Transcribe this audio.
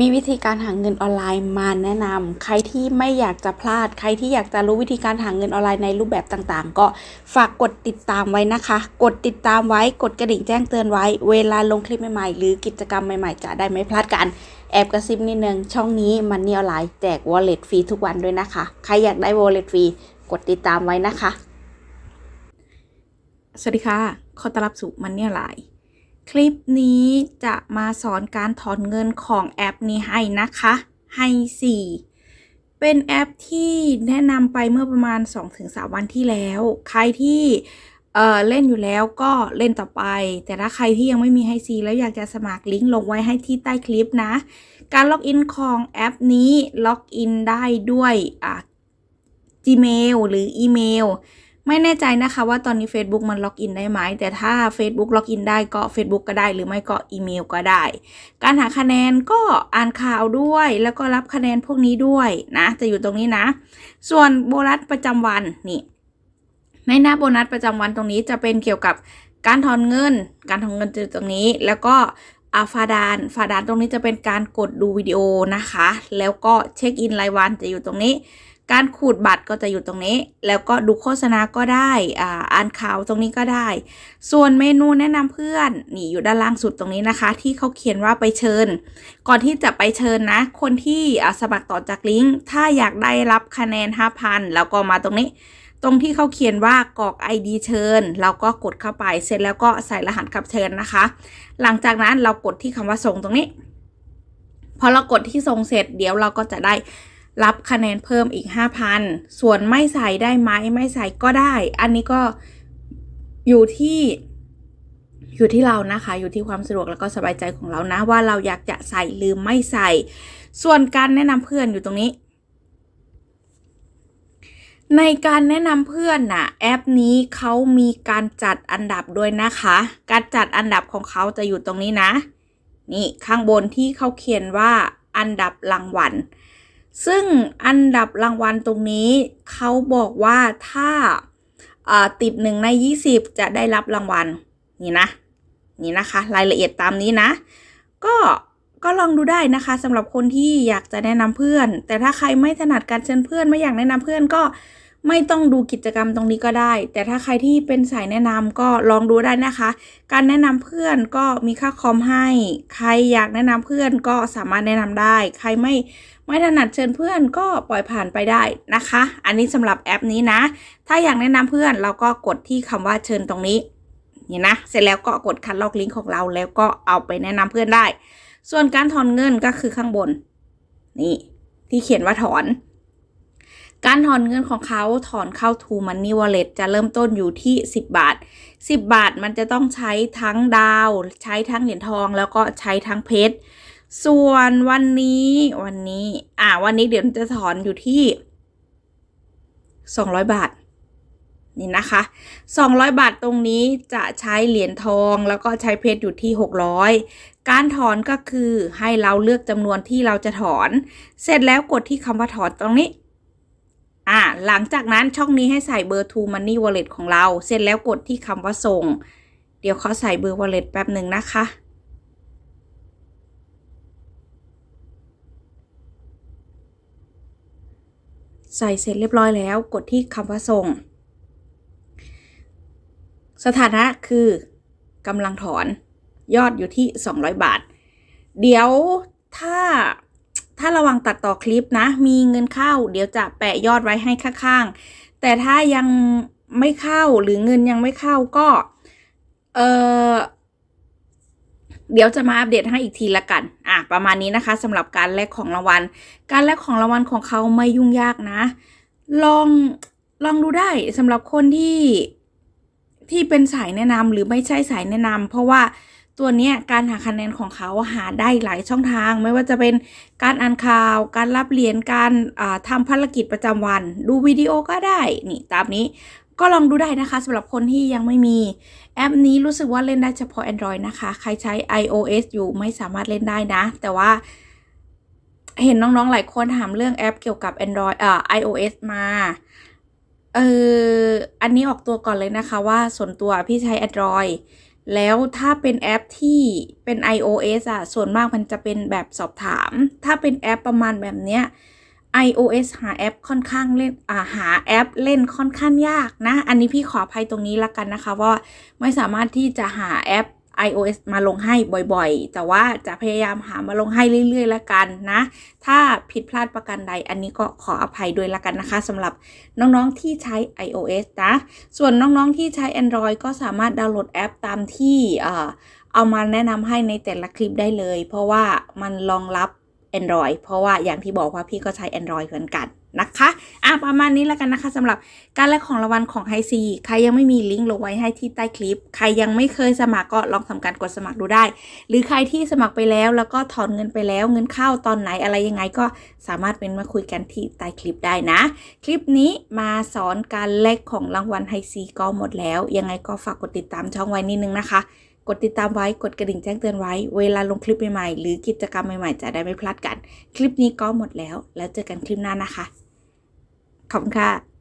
มีวิธีการหาเงินออนไลน์มาแนะนำใครที่ไม่อยากจะพลาด ใครที่อยากจะรู้วิธีการหาเงินออนไลน์ในรูปแบบต่างๆ ก็ฝากกดติดตามไว้นะคะ กดติดตามไว้ กดกระดิ่งแจ้งเตือนไว้ เวลาลงคลิปใหม่ๆ หรือกิจกรรมใหม่ๆ จะได้ไม่พลาดกัน แอบกระซิบนิดนึง ช่องนี้มันนี่ออนไลน์แจก wallet ฟรีทุกวันด้วยนะคะ ใครอยากได้ wallet ฟรีกดติดตามไว้นะคะ สวัสดีค่ะ ขอต้อนรับสู่มันนี่ออนไลน์ คลิปนี้จะมาสอนการถอนเงินของแอปนี้ให้นะคะ ให้สี่เป็นแอปที่แนะนำไปเมื่อประมาณ 2-3 วันที่แล้ว ใครที่เเล่นอยู่แล้วก็เล่นต่อไป แต่ถ้าใครที่ยังไม่มีให้ซีแล้วอยากจะสมัครลิงก์ลงไว้ให้ที่ใต้คลิปนะ การล็อกอินของแอปนี้ล็อกอินได้ด้วยอ่า Gmail หรืออีเมล ไม่แน่ใจนะคะว่าตอนนี้ Facebook มันล็อกอินได้ไหม แต่ถ้า Facebook ล็อกอินได้ก็ Facebook ก็ได้ หรือไม่ก็อีเมลก็ได้ การหาคะแนนก็อ่านข่าวด้วย แล้วก็รับคะแนนพวกนี้ด้วยนะ จะอยู่ตรงนี้นะ ส่วนโบนัสประจำวันนี่ในหน้าโบนัสประจำวันตรงนี้จะเป็นเกี่ยวกับการถอนเงิน การถอนเงินจะอยู่ตรงนี้ แล้วก็อาฟาดานฟาดานตรงนี้จะเป็นการกดดูวิดีโอนะคะ แล้วก็เช็คอินรายวันจะอยู่ตรงนี้ การขูดบัตรก็จะอยู่ตรงนี้ แล้วก็ดูโฆษณาก็ได้อ่าอ่านข่าวตรงนี้ก็ได้ ส่วนเมนูแนะนำเพื่อนนี่อยู่ด้านล่างสุดตรงนี้นะคะ ที่เขาเขียนว่าไปเชิญ ก่อนที่จะไปเชิญนะ คนที่อ่าสมัครต่อจากลิงก์ถ้าอยากได้รับคะแนน 5,000 แล้วก็มาตรงนี้ตรงที่เขาเขียนว่ากรอก ID เชิญ เราก็กดเข้าไปเสร็จแล้วก็ใส่รหัสคำเชิญนะคะ หลังจากนั้นเรากดที่คำว่าส่งตรงนี้ พอเรากดที่ส่งเสร็จเดี๋ยวเราก็จะได้ รับคะแนนเพิ่มอีก 5,000 ส่วนไม่ใส่ได้ไหมไม่ใส่ก็ได้ อันนี้ก็อยู่ที่อยู่ที่เรานะคะ อยู่ที่ความสะดวกแล้วก็สบายใจของเรานะ ว่าเราอยากจะใส่หรือไม่ใส่ ส่วนการแนะนำเพื่อนอยู่ตรงนี้ ในการแนะนำเพื่อนน่ะแอปนี้เขามีการจัดอันดับด้วยนะคะ การจัดอันดับของเขาจะอยู่ตรงนี้นะ นี่ข้างบนที่เขาเขียนว่าอันดับรางวัล ซึ่งอันดับรางวัลตรงนี้เขาบอกว่าถ้าติดหนึ่งใน 20 จะได้รับรางวัล นี่นะ นี่นะคะ รายละเอียดตามนี้นะ ก็ก็ลองดูได้นะคะสำหรับคนที่อยากจะแนะนำเพื่อน แต่ถ้าใครไม่ถนัดการเชิญเพื่อนไม่อยากแนะนำเพื่อนก็ ไม่ต้องดูกิจกรรมตรงนี้ก็ได้ แต่ถ้าใครที่เป็นสายแนะนำก็ลองดูได้นะคะ การแนะนำเพื่อนก็มีค่าคอมให้ ใครอยากแนะนำเพื่อนก็สามารถแนะนำได้ ใครไม่ไม่ถนัดเชิญเพื่อนก็ปล่อยผ่านไปได้นะคะ อันนี้สำหรับแอปนี้นะ ถ้าอยากแนะนำเพื่อนเราก็กดที่คำว่าเชิญตรงนี้นี่นะ เสร็จแล้วก็กดคัดลอกลิงก์ของเราแล้วก็เอาไปแนะนำเพื่อนได้ ส่วนการถอนเงินก็คือข้างบน นี่ที่เขียนว่าถอน การถอนเงินของเขาถอนเข้า To Money Wallet จะเริ่มต้นอยู่ที่ 10 บาท 10 บาทมันจะต้องใช้ทั้งดาว ใช้ทั้งเหรียญทอง แล้วก็ใช้ทั้งเพชร ส่วนวันนี้วันนี้ อ่าวันนี้เดี๋ยวจะถอนอยู่ที่ 200 บาทนี่นะคะ 200 บาทตรงนี้จะใช้เหรียญทองแล้วก็ใช้เพชรอยู่ที่ 600 การถอนก็คือให้เราเลือกจำนวนที่เราจะถอน เสร็จแล้วกดที่คำว่าถอนตรงนี้ อ่าหลังจากนั้นช่องนี้ให้ใส่เบอร์ To Money Wallet ของเรา เสร็จแล้วกดที่คำว่าส่ง เดี๋ยวเขาใส่เบอร์ Wallet แป๊บหนึ่งนะคะใส่เสร็จเรียบร้อยแล้วกดที่คำว่าส่ง สถานะคือกำลังถอนยอดอยู่ที่ 200 บาท เดี๋ยวถ้า ถ้าระวังตัดต่อคลิปนะ มีเงินเข้า เดี๋ยวจะแปะยอดไว้ให้ข้างๆ แต่ถ้ายังไม่เข้าหรือเงินยังไม่เข้าก็เออเดี๋ยวจะมาอัปเดตให้อีกทีละกัน อะ ประมาณนี้นะคะสำหรับการแลกของรางวัล การแลกของรางวัลของเขาไม่ยุ่งยากนะ ลองลองดูได้สำหรับคนที่ที่เป็นสายแนะนำหรือไม่ใช่สายแนะนำเพราะว่า ตัวเนี้ยการหาคะแนนของเขาหาได้หลายช่องทาง ไม่ว่าจะเป็นการอ่านข่าว การรับเหรียญการอ่าทำภารกิจประจำวัน ดูวิดีโอก็ได้นี่ตามนี้ก็ลองดูได้นะคะสำหรับคนที่ยังไม่มีแอปนี้รู้สึกว่าเล่นได้เฉพาะ Android นะคะ ใครใช้ iOS อยู่ไม่สามารถเล่นได้นะ แต่ว่าเห็นน้องๆ หลายคนถามเรื่องแอปเกี่ยวกับ Android เอ่อ iOS มาเอออันนี้ออกตัวก่อนเลยนะคะว่าส่วนตัวพี่ใช้ Android แล้วถ้าเป็นแอปที่เป็น iOS อะส่วนมากมันจะเป็นแบบสอบถาม ถ้าเป็นแอปประมาณแบบเนี้ย iOS หาแอปค่อนข้างเล่นาหาแอปเล่นค่อนข้างยากนะ อันนี้พี่ขออภัยตรงนี้ละกันนะคะว่าไม่สามารถที่จะหาแอป iOS มาลงให้บ่อยๆ แต่ว่าจะพยายามหามาลงให้เรื่อยๆ ละกันนะ ถ้าผิดพลาดประการใด อันนี้ก็ขออภัยด้วยละกันนะคะสำหรับน้องๆที่ใช้ iOS นะ ส่วนน้องๆที่ใช้ Android ก็สามารถดาวน์โหลดแอปตามที่เอ่อเอามาแนะนำให้ในแต่ละคลิปได้เลย เพราะว่ามันรองรับ Android เพราะว่าอย่างที่บอกว่าพี่ก็ใช้ Android เหมือนกัน นะคะอะประมาณนี้แล้วกันนะคะสำหรับการแลกของรางวัลของไฮซีใครยังไม่มีลิงก์ลงไว้ให้ที่ใต้คลิป ใครยังไม่เคยสมัครก็ลองทำการกดสมัครดูได้ หรือใครที่สมัครไปแล้ว แล้วก็ถอนเงินไปแล้วเงินเข้าตอนไหนอะไรยังไงก็สามารถเป็นมาคุยกันที่ใต้คลิปได้นะ คลิปนี้มาสอนการแลกของรางวัลไฮซีก็หมดแล้ว ยังไงก็ฝากกดติดตามช่องไว้นิดนึงนะคะกดติดตามไว้ กดกระดิ่งแจ้งเตือนไว้ เวลาลงคลิปใหม่ๆ หรือกิจกรรมใหม่ๆ จะได้ไม่พลาดกัน คลิปนี้ก็หมดแล้ว แล้วเจอกันคลิปหน้านะคะ ขอบคุณค่ะ